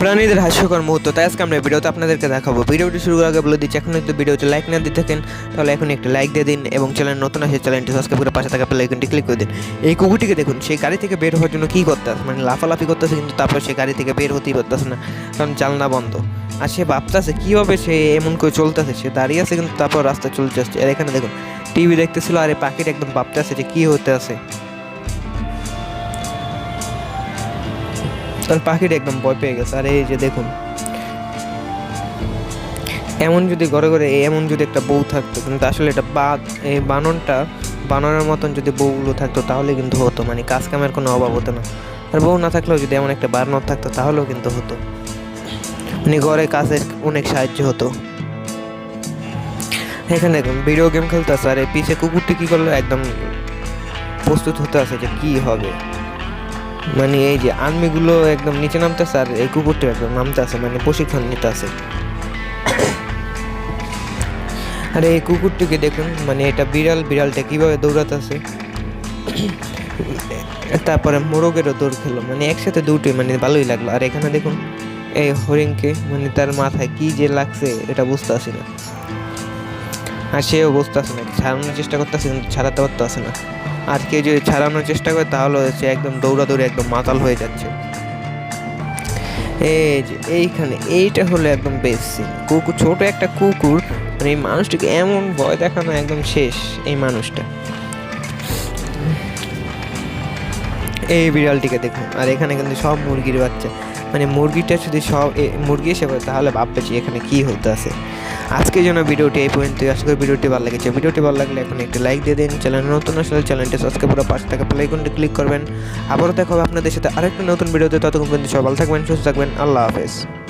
প্রাণীদের হাস্যকর মুহূর্ত। তাই আজকে আমরা ভিডিওতে আপনাদেরকে দেখাবো। ভিডিওটি শুরু করার আগে বলে দিচ্ছি, এখন যদি ভিডিওতে লাইক না দিয়ে থাকেন, তাহলে এখন একটি লাইক দিয়ে দিন এবং চ্যানেল নতুন আসে চ্যানেলটি সাবস্ক্রাইব করে পাশে থাকা আইকনটি ক্লিক করে দিন। এই কুকুরটিকে দেখুন সেই গাড়ি থেকে বের হওয়ার জন্য কী করতে আছে মানে লাফালাফি করতেছে, কিন্তু তারপর সে গাড়ি থেকে বের হতেই পারতেছে না, কারণ জানলা বন্ধ। আর সে ভাবতেছে, কীভাবে সে এমন করে চলতেছে? সে দাঁড়িয়ে আছে, কিন্তু তারপর রাস্তা চলতে আসছে। আর এখানে দেখুন টিভি দেখতেছিল, আর এই পাখিটা একদম ভাবতে আছে যে কী হতে আছে আর পাখিটা একদম ভয় পেয়ে গেছে। আর এই যে দেখুন, এমন যদি ঘরে ঘরে এমন যদি একটা বউ থাকতো, কিন্তু আসলে এটা বাদ এই বানরটা বানরের মতন যদি বউগুলো থাকতো, তাহলে কিন্তু হতো। মানে কাজ কামের কোনো অভাব হতো না। আর বউ না থাকলেও যদি এমন একটা বানর থাকতো, তাহলেও কিন্তু হতো। মানে ঘরে কাজের অনেক সাহায্য হতো। এখানে দেখুন ভিডিও গেম খেলতে খেলতেছে আর এই পিছে কুকুরটি কী করল? একদম প্রস্তুত হতে আছে যে কী হবে। মানে এই যে আর্মিগুলো একদম নিচে নামতেছে আর এই কুকুরটা একদম নামতে আছে মানে প্রশিক্ষণ নিতে আছে আর এই কুকুরটিকে দেখুন মানে এটা বিড়াল, বিড়ালটা কীভাবে দৌড়াতেছে। তারপরে মোরগেরও দৌড় খেলো মানে একসাথে দুটোই মানে ভালোই লাগল। আর এখানে দেখুন, এই হরিণকে মানে তার মাথায় কি যে লাগছে, এটা বুঝতে আসে না। আর সেও বুঝতে আসে না, ছাড়ানোর চেষ্টা করতেছে, কিন্তু ছাড়াতে পারতেছে না। আর কেউ যদি ছাড়ানোর চেষ্টা করে, তাহলে সে একদম দৌড়াদৌড়ি একদম মাতাল হয়ে যাচ্ছে। এই যে এইখানে, এইটা হলো একদম বেস্ট সিন কুকুর, ছোট একটা কুকুর মানে এই মানুষটিকে এমন ভয় দেখানো একদম শেষ, এই মানুষটা। এই বিড়ালটিকে দেখুন। আর এখানে কিন্তু সব মুরগির বাচ্চা। মানে মুরগিটা যদি সব মুরগি এসে পড়ে, তাহলে ভাববে যে এখানে কী হতে আছে। আজকের জন্য ভিডিওটি এই পর্যন্ত আশা করি ভিডিওটি ভালো লেগেছে। ভিডিওটি ভালো লাগলে এখন একটি লাইক দিয়ে দিন। চ্যানেল নতুন আসলে চ্যানেলটি সাবস্ক্রাইব করে পাশে থাকা প্লেকনটি ক্লিক করবেন। আবারও দেখা হবে আপনাদের সাথে আরেকটি নতুন ভিডিওতে। ততক্ষণ কিন্তু সবাই ভালো থাকবেন, সুস্থ থাকবেন। আল্লাহ হাফেজ।